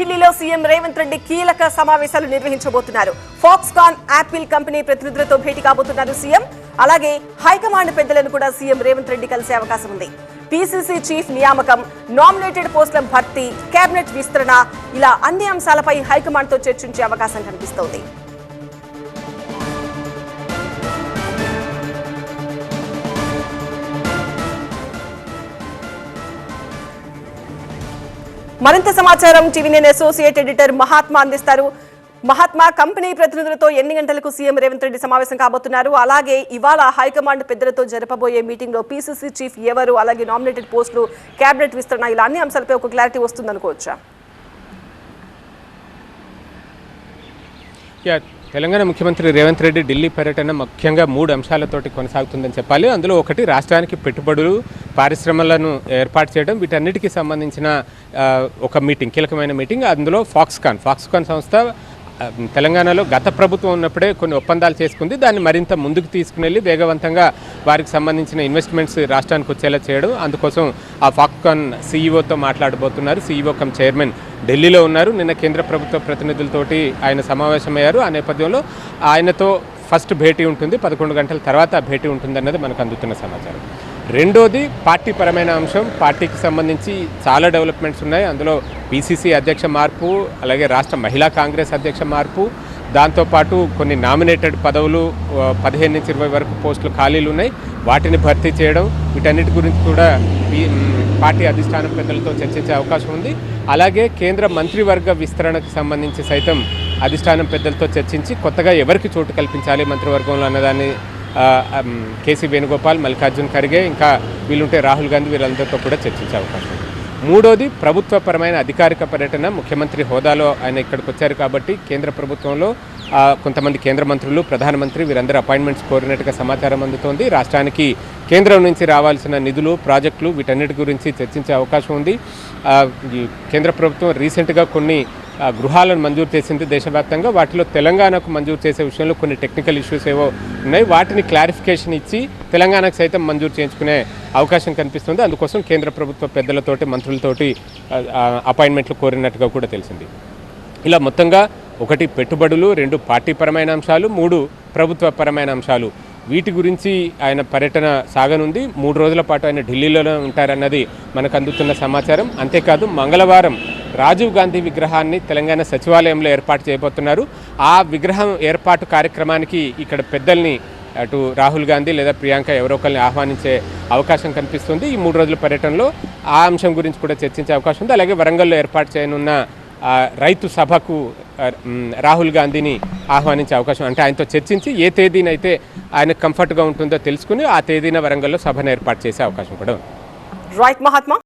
ఢిల్లీలో సీఎం రేవంత్ రెడ్డి కీలక సమావేశాలు నిర్వహించబోతున్నారు. ఫాక్స్కాన్ యాపిల్ కంపెనీ ప్రతినిధులతో భేటీ కాబోతున్నారు సీఎం. అలాగే హైకమాండ్ పెద్దలను కూడా సీఎం రేవంత్ రెడ్డి కలిసే అవకాశం ఉంది. పీసీసీ చీఫ్ నియామకం నామినేటెడ్ పోస్టుల భర్తీ కేబినెట్ విస్తరణ ఇలా అన్ని అంశాలపై హైకమాండ్తో చర్చించే అవకాశం కనిపిస్తోంది. మరింత సమాచారం టీవీ నేను అసోసియేట్ ఎడిటర్ మహాత్మా అందిస్తారు. మహాత్మా కంపెనీ ప్రతినిధులతో ఎన్ని గంటలకు సీఎం రేవంత్ రెడ్డి సమావేశం కాబోతున్నారు? అలాగే ఇవాళ హైకమాండ్ పెద్దలతో జరపబోయే మీటింగ్లో పీసీసీ చీఫ్ ఎవరు? అలాగే నామినేటెడ్ పోస్టులు కేబినెట్ విస్తరణ ఇలా అన్ని అంశాలపై ఒక క్లారిటీ వస్తుందనుకోవచ్చా తెలంగాణ ముఖ్యమంత్రి రేవంత్ రెడ్డి ఢిల్లీ పర్యటన ముఖ్యంగా మూడు అంశాలతోటి కొనసాగుతుందని చెప్పాలి. అందులో ఒకటి రాష్ట్రానికి పెట్టుబడులు పారిశ్రమలను ఏర్పాటు చేయడం వీటన్నిటికీ సంబంధించిన ఒక మీటింగ్ కీలకమైన మీటింగ్. అందులో ఫాక్స్కాన్ ఫాక్స్కాన్ సంస్థ తెలంగాణలో గత ప్రభుత్వం ఉన్నప్పుడే కొన్ని ఒప్పందాలు చేసుకుంది. దాన్ని మరింత ముందుకు తీసుకుని వేగవంతంగా వారికి సంబంధించిన ఇన్వెస్ట్మెంట్స్ రాష్ట్రానికి వచ్చేలా చేయడం. అందుకోసం ఆ ఫాక్స్కాన్ సీఈఓతో మాట్లాడబోతున్నారు. సీఈఓ కమ్ చైర్మన్ ఢిల్లీలో ఉన్నారు. నిన్న కేంద్ర ప్రభుత్వ ప్రతినిధులతోటి ఆయన సమావేశమయ్యారు. ఆ నేపథ్యంలో ఆయనతో ఫస్ట్ భేటీ ఉంటుంది పదకొండు గంటల తర్వాత భేటీ ఉంటుందన్నది మనకు అందుతున్న సమాచారం. రెండోది పార్టీ పరమైన అంశం పార్టీకి సంబంధించి చాలా డెవలప్మెంట్స్ ఉన్నాయి. అందులో పీసీసీ అధ్యక్ష మార్పు అలాగే రాష్ట్ర మహిళా కాంగ్రెస్ అధ్యక్ష మార్పు దాంతోపాటు కొన్ని నామినేటెడ్ పదవులు పదిహేను నుంచి ఇరవై వరకు పోస్టులు ఖాళీలు ఉన్నాయి. వాటిని భర్తీ చేయడం వీటన్నిటి గురించి కూడా పార్టీ అధిష్టానం పెద్దలతో చర్చించే అవకాశం ఉంది. అలాగే కేంద్ర మంత్రివర్గ విస్తరణకు సంబంధించి సైతం అధిష్టానం పెద్దలతో చర్చించి కొత్తగా ఎవరికి చోటు కల్పించాలి మంత్రివర్గంలో అన్నదాన్ని కేసీ వేణుగోపాల్ మల్లికార్జున్ ఖర్గే ఇంకా వీళ్ళుంటే రాహుల్ గాంధీ వీళ్ళందరితో కూడా చర్చించే అవకాశం ఉంది. మూడోది ప్రభుత్వపరమైన అధికారిక పర్యటన. ముఖ్యమంత్రి హోదాలో ఆయన ఇక్కడికి వచ్చారు కాబట్టి కేంద్ర ప్రభుత్వంలో కొంతమంది కేంద్ర మంత్రులు ప్రధానమంత్రి వీరందరూ అపాయింట్మెంట్స్ కోరినట్టుగా సమాచారం అందుతోంది. రాష్ట్రానికి కేంద్రం నుంచి రావాల్సిన నిధులు ప్రాజెక్టులు వీటన్నిటి గురించి చర్చించే అవకాశం ఉంది. కేంద్ర ప్రభుత్వం రీసెంట్గా కొన్ని గృహాలను మంజూరు చేసింది దేశవ్యాప్తంగా. వాటిలో తెలంగాణకు మంజూరు చేసే విషయంలో కొన్ని టెక్నికల్ ఇష్యూస్ ఏవో ఉన్నాయి. వాటిని క్లారిఫికేషన్ ఇచ్చి తెలంగాణకు సైతం మంజూరు చేయించుకునే అవకాశం కనిపిస్తుంది. అందుకోసం కేంద్ర ప్రభుత్వ పెద్దలతోటి మంత్రులతోటి అపాయింట్మెంట్లు కోరినట్టుగా కూడా తెలిసింది. ఇలా మొత్తంగా ఒకటి పెట్టుబడులు రెండు పార్టీపరమైన అంశాలు మూడు ప్రభుత్వపరమైన అంశాలు. వీటి గురించి ఆయన పర్యటన సాగనుంది. మూడు రోజుల పాటు ఆయన ఢిల్లీలోనే ఉంటారన్నది మనకు అందుతున్న సమాచారం. అంతేకాదు మంగళవారం రాజీవ్ గాంధీ విగ్రహాన్ని తెలంగాణ సచివాలయంలో ఏర్పాటు చేయబోతున్నారు. ఆ విగ్రహం ఏర్పాటు కార్యక్రమానికి ఇక్కడ పెద్దల్ని అటు రాహుల్ గాంధీ లేదా ప్రియాంక ఎవరో ఒకరిని ఆహ్వానించే అవకాశం కనిపిస్తుంది. ఈ మూడు రోజుల పర్యటనలో ఆ అంశం గురించి కూడా చర్చించే అవకాశం ఉంది. అలాగే వరంగల్లో ఏర్పాటు చేయనున్న రైతు సభకు రాహుల్ గాంధీని ఆహ్వానించే అవకాశం అంటే ఆయనతో చర్చించి ఏ తేదీనైతే ఆయన కంఫర్ట్గా ఉంటుందో తెలుసుకుని ఆ తేదీన వరంగల్లో సభను ఏర్పాటు చేసే అవకాశం కూడా ఉంది. రైట్ మహాత్మా